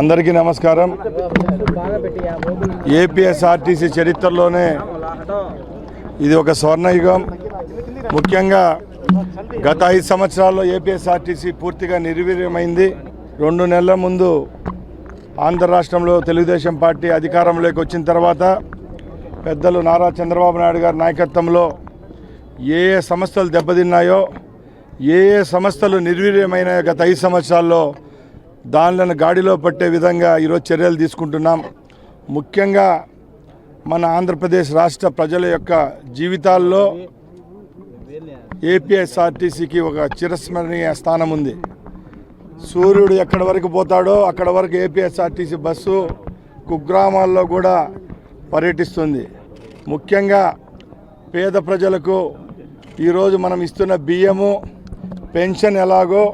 అందరికీ నమస్కారం. ఏపీఎస్ఆర్టీసీ చరిత్రలోనే ఇది ఒక స్వర్ణయుగం. ముఖ్యంగా గత ఐదు సంవత్సరాల్లో ఏపీఎస్ఆర్టీసీ పూర్తిగా నిర్వీర్యమైంది. రెండు నెలల ముందు ఆంధ్ర రాష్ట్రంలో తెలుగుదేశం పార్టీ అధికారంలోకి వచ్చిన తర్వాత పెద్దలు నారా చంద్రబాబు నాయుడు గారి నాయకత్వంలో ఏ ఏ సంస్థలు దెబ్బతిన్నాయో ఏ ఏ సంస్థలు నిర్వీర్యమైన గత ఐదు సంవత్సరాల్లో దానిలను గాడిలో పట్టే విధంగా ఈరోజు చర్యలు తీసుకుంటున్నాం. ముఖ్యంగా మన ఆంధ్రప్రదేశ్ రాష్ట్ర ప్రజల యొక్క జీవితాల్లో ఏపీఎస్ఆర్టీసీకి ఒక చిరస్మరణీయ స్థానం ఉంది. సూర్యుడు ఎక్కడి వరకు పోతాడో అక్కడ వరకు ఏపీఎస్ఆర్టీసీ బస్సు కుగ్రామాల్లో కూడా పర్యటిస్తుంది. ముఖ్యంగా పేద ప్రజలకు ఈరోజు మనం ఇస్తున్న బియ్యము పెన్షన్ ఎలాగో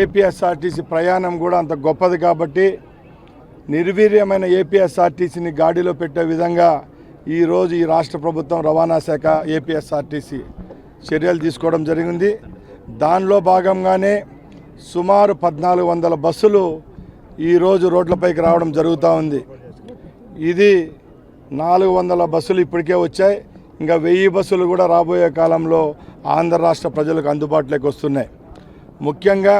ఏపీఎస్ఆర్టీసీ ప్రయాణం కూడా అంత గొప్పది కాబట్టి నిర్వీర్యమైన ఏపీఎస్ఆర్టీసీని గాడిలో పెట్టే విధంగా ఈరోజు ఈ రాష్ట్ర ప్రభుత్వం రవాణా శాఖ ఏపీఎస్ఆర్టీసీ చర్యలు తీసుకోవడం జరిగింది. దానిలో భాగంగానే సుమారు పద్నాలుగు వందల బస్సులు ఈరోజు రోడ్లపైకి రావడం జరుగుతూ ఉంది. ఇది నాలుగు వందల బస్సులు ఇప్పటికే వచ్చాయి. ఇంకా వెయ్యి బస్సులు కూడా రాబోయే కాలంలో ఆంధ్ర రాష్ట్ర ప్రజలకు అందుబాటులోకి వస్తున్నాయి. ముఖ్యంగా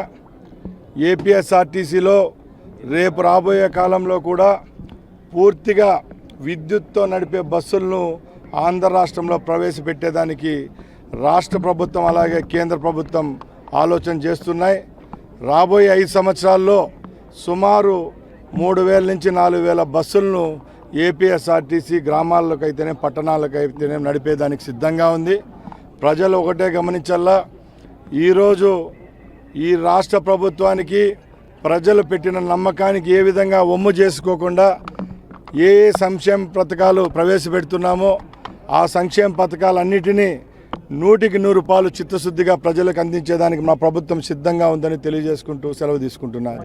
ఏపీఎస్ఆర్టీసీలో రేపు రాబోయే కాలంలో కూడా పూర్తిగా విద్యుత్తో నడిపే బస్సులను ఆంధ్ర రాష్ట్రంలో ప్రవేశపెట్టేదానికి రాష్ట్ర ప్రభుత్వం అలాగే కేంద్ర ప్రభుత్వం ఆలోచన చేస్తున్నాయి. రాబోయే ఐదు సంవత్సరాల్లో సుమారు మూడు వేల నుంచి నాలుగు వేల బస్సులను ఏపీఎస్ఆర్టీసీ గ్రామాలకు అయితేనే నడిపేదానికి సిద్ధంగా ఉంది. ప్రజలు ఒకటే గమనించల్లా ఈరోజు ఈ రాష్ట్ర ప్రభుత్వానికి ప్రజలు పెట్టిన నమ్మకానికి ఏ విధంగా ఒమ్ము చేసుకోకుండా ఏ ఏ సంక్షేమ పథకాలు ప్రవేశపెడుతున్నామో ఆ సంక్షేమ పథకాలన్నిటినీ నూటికి నూరు పాలు చిత్తశుద్ధిగా ప్రజలకు అందించేదానికి మా ప్రభుత్వం సిద్ధంగా ఉందని తెలియజేసుకుంటూ సెలవు తీసుకుంటున్నారు